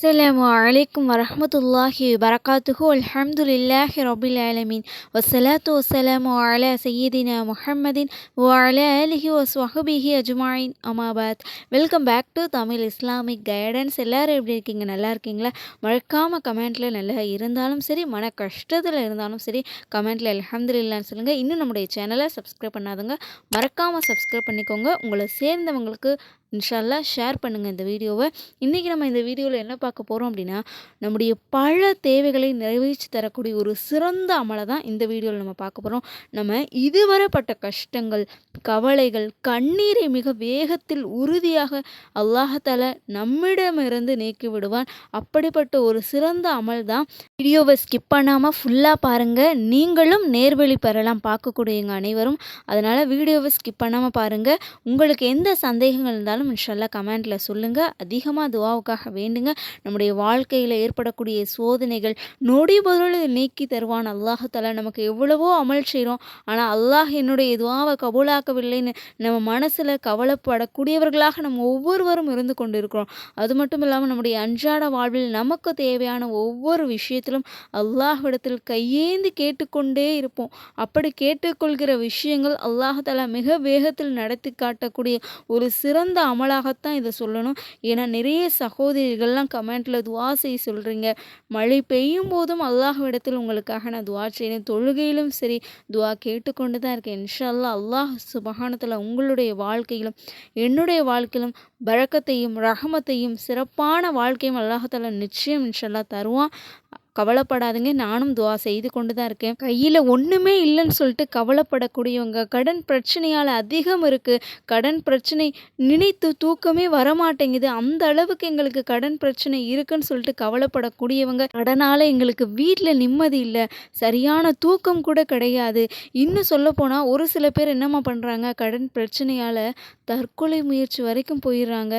السلام عليكم ورحمة الله وبركاته الحمد لله رب العالمين والصلاة والسلام على سيدنا محمد وعلى آله وصحبه أجمعين أما بعد welcome back to Tamil Islamic guidance எல்லோரும் எப்படி இருக்கீங்க நல்லா இருக்கீங்களா மறக்காமல் கமெண்ட்டில் நல்லா இருந்தாலும் சரி மன கஷ்டத்தில் இருந்தாலும் சரி கமெண்ட்டில் அலமதுல்லான்னு சொல்லுங்கள் இன்னும் நம்முடைய சேனலை சப்ஸ்கிரைப் பண்ணாதுங்க மறக்காமல் சப்ஸ்கிரைப் பண்ணிக்கோங்க உங்களை சேர்ந்தவங்களுக்கு இன்ஷால்லா ஷேர் பண்ணுங்கள் இந்த வீடியோவை. இன்றைக்கி நம்ம இந்த வீடியோவில் என்ன பார்க்க போகிறோம் அப்படின்னா நம்முடைய பல தேவைகளை நிறைவேற்றி தரக்கூடிய ஒரு சிறந்த அமலை தான் இந்த வீடியோவில் நம்ம பார்க்க போகிறோம் நம்ம இதுவரை பட்ட கஷ்டங்கள் கவலைகள் கண்ணீரை மிக வேகத்தில் உறுதியாக அல்லாஹால நம்மிடமிருந்து நீக்கி விடுவான். அப்படிப்பட்ட ஒரு சிறந்த அமல் தான். வீடியோவை ஸ்கிப் பண்ணாமல் ஃபுல்லாக பாருங்கள் நீங்களும் நேர்வழி பெறலாம். பார்க்கக்கூடிய எங்கள் அனைவரும். அதனால் வீடியோவை ஸ்கிப் பண்ணாமல் பாருங்கள் உங்களுக்கு எந்த சந்தேகங்கள் இருந்தாலும் இருந்தாலும் இன்ஷல்லா கமெண்டில் சொல்லுங்கள் அதிகமாக துவாவுக்காக வேண்டுங்க. நம்முடைய வாழ்க்கையில் ஏற்படக்கூடிய சோதனைகள் நொடி பொருள் நீக்கி தருவான். அல்லாஹால நமக்கு எவ்வளவோ அமல் செய்கிறோம் ஆனால் அல்லாஹ் என்னுடைய துவாவை கபூலாக்கவில்லைன்னு நம்ம மனசில் கவலைப்படக்கூடியவர்களாக நம்ம ஒவ்வொருவரும் இருந்து கொண்டு இருக்கிறோம் அது மட்டும் இல்லாமல் நம்முடைய அன்றாட வாழ்வில் நமக்கு தேவையான ஒவ்வொரு விஷயத்திலும் அல்லாஹ்விடத்தில் கையேந்தி கேட்டுக்கொண்டே இருப்போம். அப்படி கேட்டுக்கொள்கிற விஷயங்கள் அல்லாஹால மிக வேகத்தில் நடத்தி காட்டக்கூடிய ஒரு சிறந்த அமலாகத்தான் இதை சொல்லணும். ஏன்னா நிறைய சகோதரிகள்லாம் கமெண்ட்டில் துவா செய்ய சொல்கிறீங்க மழை பெய்யும் போதும் அல்லாஹ்விடத்தில் உங்களுக்காக நான் துவா செய்யணும் தொழுகையிலும் சரி துவா கேட்டுக்கொண்டு தான் இருக்கேன். இன்ஷால்லா அல்லாஹ் சுபகானத்தில் உங்களுடைய வாழ்க்கையிலும் என்னுடைய வாழ்க்கையிலும் பழக்கத்தையும் ரகமத்தையும் சிறப்பான வாழ்க்கையும் அல்லாஹத்தில் நிச்சயம் இன்ஷல்லா தருவான். கவலைப்படாதுங்க. நானும் துவா செய்து கொண்டு தான் இருக்கேன். கையில் ஒன்றுமே இல்லைன்னு சொல்லிட்டு கவலைப்படக்கூடியவங்க கடன் பிரச்சனையால் அதிகம் இருக்குது கடன் பிரச்சனை நினைத்து தூக்கமே வரமாட்டேங்குது. அந்த அளவுக்கு எங்களுக்கு கடன் பிரச்சனை இருக்குன்னு சொல்லிட்டு கவலைப்படக்கூடியவங்க கடனால் எங்களுக்கு வீட்டில் நிம்மதி இல்லை. சரியான தூக்கம் கூட கிடையாது. இன்னும் சொல்லப்போனால் ஒரு சில பேர் என்னம்மா பண்ணுறாங்க கடன் பிரச்சனையால் தற்கொலை முயற்சி வரைக்கும் போயிடுறாங்க.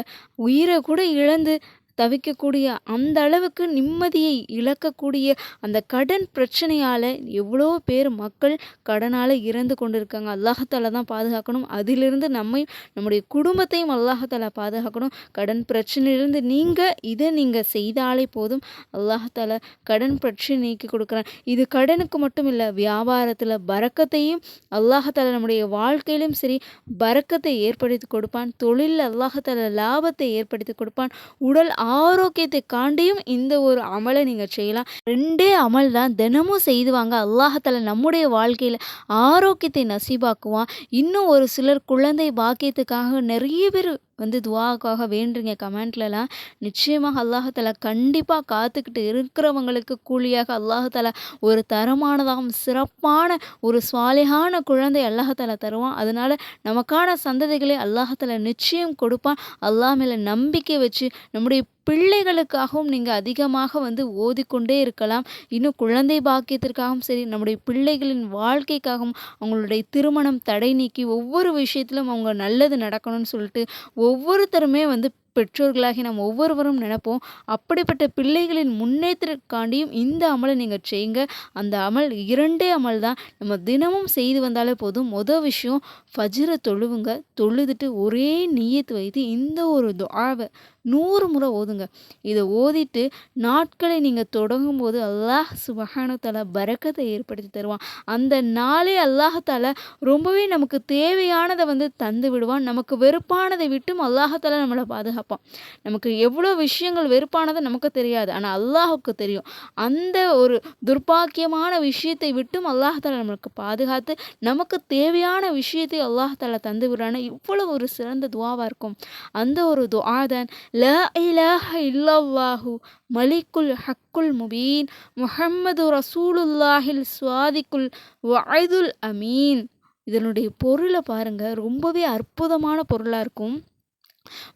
உயிரை கூட இழந்து தவிக்கக்கூடிய அந்த அளவுக்கு நிம்மதியை இழக்கக்கூடிய அந்த கடன் பிரச்சனையால் எவ்வளோ பேர் மக்கள் கடனால் இறந்து கொண்டிருக்காங்க. அல்லாஹத்தால தான் பாதுகாக்கணும். அதிலிருந்து நம்மை நம்முடைய குடும்பத்தையும் அல்லாஹத்தால பாதுகாக்கணும். கடன் பிரச்சனையிலிருந்து நீங்கள் இதை நீங்கள் செய்தாலே போதும். அல்லாஹத்தால கடன் பிரச்சனை நீக்கி கொடுக்குறேன். இது கடனுக்கு மட்டும் இல்லை வியாபாரத்தில் பறக்கத்தையும் அல்லாஹத்தால நம்முடைய வாழ்க்கையிலும் சரி பறக்கத்தை ஏற்படுத்தி கொடுப்பான். தொழிலில் அல்லாஹத்தால லாபத்தை ஏற்படுத்தி கொடுப்பான். உடல் ஆரோக்கியத்தை காண்டியும் இந்த ஒரு அமலை நீங்கள் செய்யலாம். ரெண்டே அமல் தான் தினமும் செய்துவாங்க அல்லாஹத்தில் நம்முடைய வாழ்க்கையில் ஆரோக்கியத்தை நசிபாக்குவான். இன்னும் ஒரு சிலர் குழந்தை பாக்கியத்துக்காக நிறைய பேர் வந்து துவாக்காக வேண்டுறீங்க கமெண்ட்லலாம். நிச்சயமாக அல்லாஹால கண்டிப்பாக காத்துக்கிட்டு இருக்கிறவங்களுக்கு கூலியாக அல்லாஹால ஒரு தரமானதாகவும் சிறப்பான ஒரு சுவாலிகான குழந்தை அல்லாஹால தருவான். அதனால் நமக்கான சந்ததிகளை அல்லாஹால நிச்சயம் கொடுப்பான். அல்லாஹ் மேலே நம்பிக்கை வச்சு நம்முடைய பிள்ளைகளுக்காகவும் நீங்கள் அதிகமாக வந்து ஓதிக்கொண்டே இருக்கலாம். இன்னும் குழந்தை பாக்கியத்திற்காகவும் சரி நம்முடைய பிள்ளைகளின் வாழ்க்கைக்காகவும் அவங்களுடைய திருமணம் தடை நீக்கி ஒவ்வொரு விஷயத்திலும் அவங்க நல்லது நடக்கணும்னு சொல்லிட்டு ஒவ்வொருத்தருமே வந்து பெற்றோர்களாகி நாம் ஒவ்வொருவரும் நினைப்போம். அப்படிப்பட்ட பிள்ளைகளின் முன்னேற்றத்திற்காண்டியும் இந்த அமலை நீங்கள் செய்யுங்க. அந்த அமல் இரண்டே அமல் தான். நம்ம தினமும் செய்து வந்தாலே போதும். மொதல் விஷயம் ஃபஜ்ரை தொழுவுங்க. தொழுதுட்டு ஒரே நீயத்து வைத்து இந்த ஒரு துவாவை நூறு முறை ஓதுங்க. இதை ஓதிட்டு நாட்களை நீங்கள் தொடங்கும் போது அல்லாஹ் சுபஹானத்தால பறக்கத்தை ஏற்படுத்தி தருவான். அந்த நாளே அல்லாஹால ரொம்பவே நமக்கு தேவையானதை வந்து தந்து விடுவான். நமக்கு வெறுப்பானதை விட்டும் அல்லாஹத்தால் நம்மளை பாதுகாப்பான். நமக்கு எவ்வளோ விஷயங்கள் வெறுப்பானது நமக்கு தெரியாது. ஆனால் அல்லாஹுக்கு தெரியும். அந்த ஒரு துர்பாக்கியமான விஷயத்தை விட்டும் அல்லாஹால நம்மளுக்கு பாதுகாத்து நமக்கு தேவையான விஷயத்தை அல்லாஹால தந்து விடுறான்னு இவ்வளோ ஒரு சிறந்த துவாவாக இருக்கும். அந்த ஒரு துவாதான் லா இலாஹ இல்லல்லாஹு மலிக்குல் ஹக்குல் முபீன் முஹம்மது ரசூலுல்லாஹில் சுவாதிக்குல் வாய்துல் அமீன் இதனுடைய பொருளை பாருங்கள் ரொம்பவே அற்புதமான பொருளாக இருக்கும்.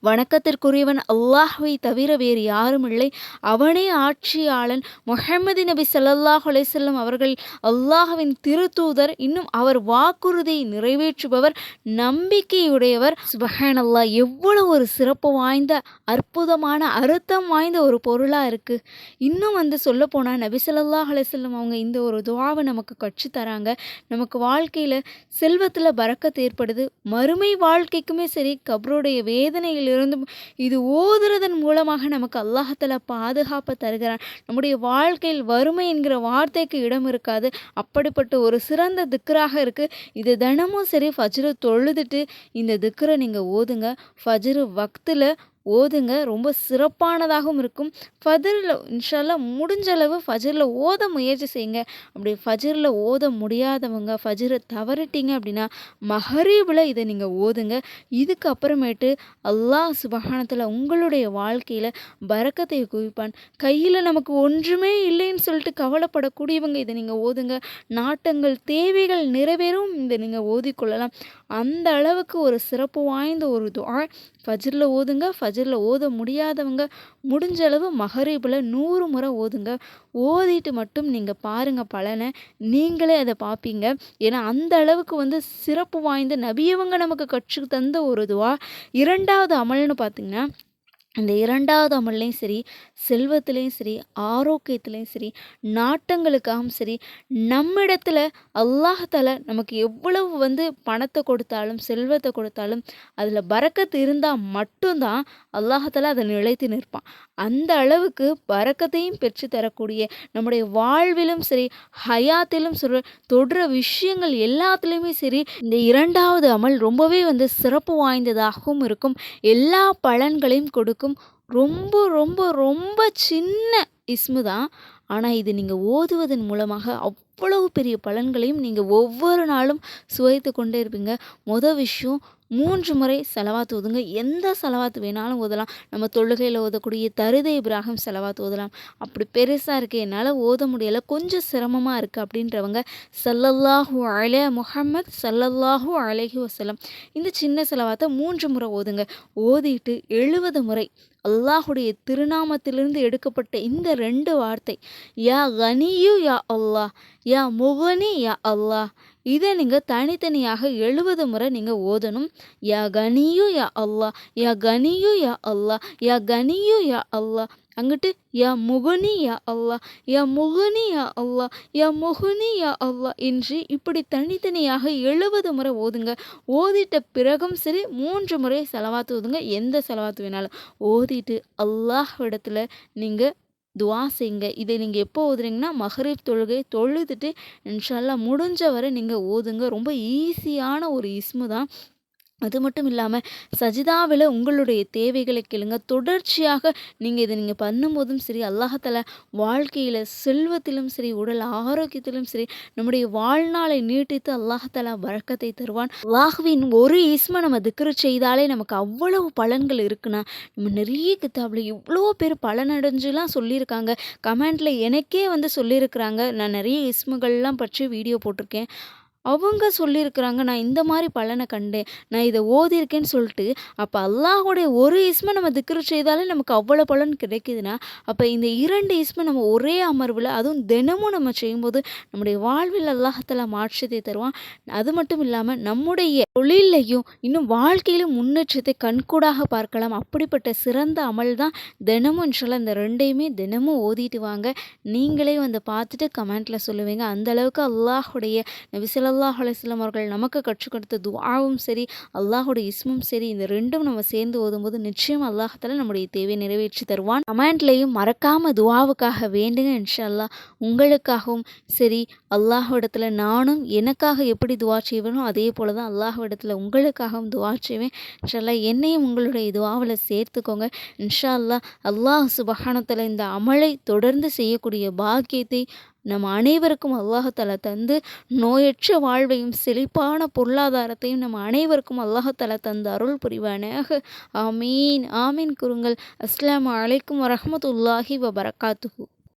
வணக்கத்திற்குரியவன் அல்லாஹுவை தவிர வேறு யாரும் இல்லை. அவனே ஆட்சியாளன். முஹம்மது நபி சல்லாஹ் அலைசல்லம் அவர்கள் அல்லாஹுவின் திருத்தூதர். இன்னும் அவர் வாக்குறுதியை நிறைவேற்றுபவர் நம்பிக்கையுடையவர். சுபஹானல்லா அல்லாஹ் எவ்வளவு ஒரு சிறப்பு வாய்ந்த அற்புதமான அர்த்தம் வாய்ந்த ஒரு பொருளாக இருக்குது இன்னும் வந்து சொல்ல போனால் நபி சல்லாஹ் அலைசல்லம் அவங்க இந்த ஒரு துவாவை நமக்கு கட்சி தராங்க. நமக்கு வாழ்க்கையில் செல்வத்தில் பறக்கத்து ஏற்படுது. மறுமை வாழ்க்கைக்குமே சரி கபருடைய வேத வேதனையிலிருந்தும் இது ஓதுறதன் மூலமாக நமக்கு அல்லாஹத்தில் பாதுகாப்பை தருகிறான். நம்முடைய வாழ்க்கையில் வறுமை என்கிற வார்த்தைக்கு இடம் இருக்காது. அப்படிப்பட்ட ஒரு சிறந்த திக்கராக இருக்குது இது தினமும் சரி ஃபஜ்ரு தொழுதுட்டு இந்த திக்கரை நீங்கள் ஓதுங்க. ஃபஜ்ரு வக்தில் ஓதுங்க. ரொம்ப சிறப்பானதாகவும் இருக்கும். ஃபஜரில் இன்ஷால்லா முடிஞ்ச அளவு ஃபஜரில் ஓத முயற்சி செய்யுங்க. அப்படி ஃபஜரில் ஓத முடியாதவங்க ஃபஜரை தவறிட்டீங்க அப்படின்னா மஹரீபில் இதை நீங்கள் ஓதுங்க. இதுக்கப்புறமேட்டு அல்லாஹ் சுபஹானத்தில் உங்களுடைய வாழ்க்கையில் பறக்கத்தை குவிப்பான். கையில் நமக்கு ஒன்றுமே இல்லைன்னு சொல்லிட்டு கவலைப்படக்கூடியவங்க இதை நீங்கள் ஓதுங்க. நாட்டங்கள் தேவைகள் நிறைவேறும் இதை நீங்கள் ஓதிக்கொள்ளலாம். அந்த அளவுக்கு ஒரு சிறப்பு வாய்ந்த ஒரு துவா ஃபஜ்ரில் ஓதுங்க. ஃபஜ்ரில் ஓத முடியாதவங்க முடிஞ்ச அளவு மகரீபில் நூறு முறை ஓதுங்க. ஓதிட்டு மட்டும் நீங்கள் பாருங்கள் பலனை. நீங்களே அதை பார்ப்பீங்க ஏன்னா அந்த அளவுக்கு வந்து சிறப்பு வாய்ந்த நபியவங்க நமக்கு கற்றுக்கு தந்த ஒரு இதுவாக இரண்டாவது அமல்னு பார்த்திங்கன்னா இந்த இரண்டாவது அமல்லையும் சரி செல்வத்துலேயும் சரி ஆரோக்கியத்துலேயும் சரி நாட்டங்களுக்காகவும் சரி நம்மிடத்தில் அல்லாஹால நமக்கு எவ்வளவு வந்து பணத்தை கொடுத்தாலும் செல்வத்தை கொடுத்தாலும் அதில் பறக்கத்து இருந்தால் மட்டும்தான் அல்லாஹால அதை நிலைத்து நிற்பான். அந்த அளவுக்கு பறக்கத்தையும் பெற்று தரக்கூடிய நம்முடைய வாழ்விலும் சரி ஹயாத்திலும் சொல்ற தொடுற விஷயங்கள் எல்லாத்துலேயுமே சரி இந்த இரண்டாவது அமல் ரொம்பவே வந்து சிறப்பு வாய்ந்ததாகவும் இருக்கும். எல்லா பலன்களையும் கொடுக்கும். ரொம்ப ரொம்ப ரொம்ப சின்ன இஸ்மு தான். ஆனால் இது நீங்கள் ஓதுவதன் மூலமாக அவ்வளவு பெரிய பலன்களையும் நீங்கள் ஒவ்வொரு நாளும் சுவைத்து கொண்டே இருப்பீங்க. மொதல் விஷயம் மூன்று முறை செலவாத்து ஓதுங்க. எந்த செலவாத்து வேணாலும் ஓதலாம். நம்ம தொழுகையில் ஓதக்கூடிய தருதை இப்ராஹிம் செலவாத்து ஓதலாம். அப்படி பெருசாக இருக்குது என்னால் ஓத முடியலை. கொஞ்சம் சிரமமாக இருக்குது அப்படின்றவங்க சல்லல்லாஹூ அலே முஹம்மத் சல்லல்லாஹூ அலேஹி வசலம் இந்த சின்ன செலவாத்தை மூன்று முறை ஓதுங்க. ஓதிட்டு எழுபது முறை அல்லாஹுடைய திருநாமத்திலிருந்து எடுக்கப்பட்ட இந்த ரெண்டு வார்த்தை யா கனியு யா அல்லாஹ் யா முகனி யா அல்லாஹ் இதை நீங்கள் தனித்தனியாக எழுபது முறை நீங்கள் ஓதணும். யா கனியு யா அல்லாஹ் யா கனியு யா அல்லாஹ் யா கனியு யா அல்லாஹ். அங்கிட்டு யா முகுனி யா அல்லா யா முகுனி யா அல்லா யா முகுனி யா அல்லா என்று இப்படி தனித்தனியாக எழுபது முறை ஓதுங்க. ஓதிட்ட பிறகும் சரி மூன்று முறை செலவாத்து ஓதுங்க. எந்த செலவாத்து வேணாலும். ஓதிட்டு அல்லாஹ் இடத்துல நீங்கள் துவா செய்யுங்க. இதை நீங்கள் எப்போ ஓதுறீங்கன்னா மஹரீப் தொழுகை தொழுதுட்டு இன்ஷால்லா முடிஞ்ச வரை நீங்கள் ஓதுங்க. ரொம்ப ஈஸியான ஒரு இஸ்மு தான். அது மட்டும் இல்லாமல் சஜிதாவில் உங்களுடைய தேவைகளை கேளுங்க. தொடர்ச்சியாக நீங்கள் இதை நீங்கள் பண்ணும்போதும் சரி அல்லாஹத்தில் வாழ்க்கையில் செல்வத்திலும் சரி உடல் ஆரோக்கியத்திலும் சரி நம்முடைய வாழ்நாளை நீட்டித்து அல்லாஹத்தலா வழக்கத்தை தருவான். அல்லாஹுவின் ஒரு இஸ்மை நம்ம திக்ரு செய்தாலே நமக்கு அவ்வளவு பலன்கள் இருக்குன்னா நம்ம நிறைய கித்தாப்பில் இவ்வளோ பேர் பலனடைஞ்சுலாம் சொல்லியிருக்காங்க. கமெண்டில் எனக்கே வந்து சொல்லியிருக்கிறாங்க. நான் நிறைய இஸ்முகள்லாம் பற்றி வீடியோ போட்டிருக்கேன். அவங்க சொல்லியிருக்கிறாங்க நான் இந்த மாதிரி பலனை கண்டேன். நான் இதை ஓதியிருக்கேன்னு சொல்லிட்டு அப்போ அல்லாஹுடைய ஒரு இஸ்மை நம்ம திக்ரு செய்தாலே நமக்கு அவ்வளோ பலன் கிடைக்குதுன்னா அப்போ இந்த இரண்டு இஸ்மை நம்ம ஒரே அமர்வில் அதுவும் தினமும் நம்ம செய்யும்போது நம்முடைய வாழ்வில் அல்லாஹத்தில் மாற்றத்தை தருவான். அது மட்டும் இல்லாமல் நம்முடைய தொழிலையும் இன்னும் வாழ்க்கையிலும் முன்னேற்றத்தை கண்கூடாக பார்க்கலாம். அப்படிப்பட்ட சிறந்த அமல் தான் தினமும் இன்ஷால்லாம் இந்த ரெண்டையுமே தினமும் ஓதிட்டு வாங்க. நீங்களே வந்து பார்த்துட்டு கமெண்ட்டில் சொல்லுவீங்க. அந்தளவுக்கு அல்லாஹுடைய நபிசல்லா சல்லாஹ் அலிஸ்லாம் அவர்கள் நமக்கு கற்றுக் கொடுத்த துவாவும் சரி அல்லாஹோட இஸ்மும் சரி இந்த ரெண்டும் நம்ம சேர்ந்து ஓதும்போது நிச்சயம் அல்லாஹத்தில் நம்முடைய தேவையை நிறைவேற்றி தருவான். கமெண்ட்லையும் மறக்காம துவாவுக்காக வேண்டுங்க இன்ஷா உங்களுக்காகவும் சரி அல்லாஹிடத்துல நானும் எனக்காக எப்படி துவா செய்வேனோ அதே போல தான் அல்லாஹிடத்துல உங்களுக்காகவும் துவா செய்வேன். இன்ஷா என்னையும் உங்களுடைய துவாவில் சேர்த்துக்கோங்க. இன்ஷா அல்லா அல்லாஹ் சுபஹானத்தில் இந்த அமலை தொடர்ந்து செய்யக்கூடிய பாக்கியத்தை நம் அனைவருக்கும் அல்லாஹால தந்து நோயற்ற வாழ்வையும் செழிப்பான பொருளாதாரத்தையும் நம் அனைவருக்கும் அல்லாஹால தந்து அருள் புரிவானாக. ஆமீன். ஆமீன். குருங்கள். அஸ்லாம் வலைக்கம் வரமத்துல்லாஹி வபரகாத்துஹூ.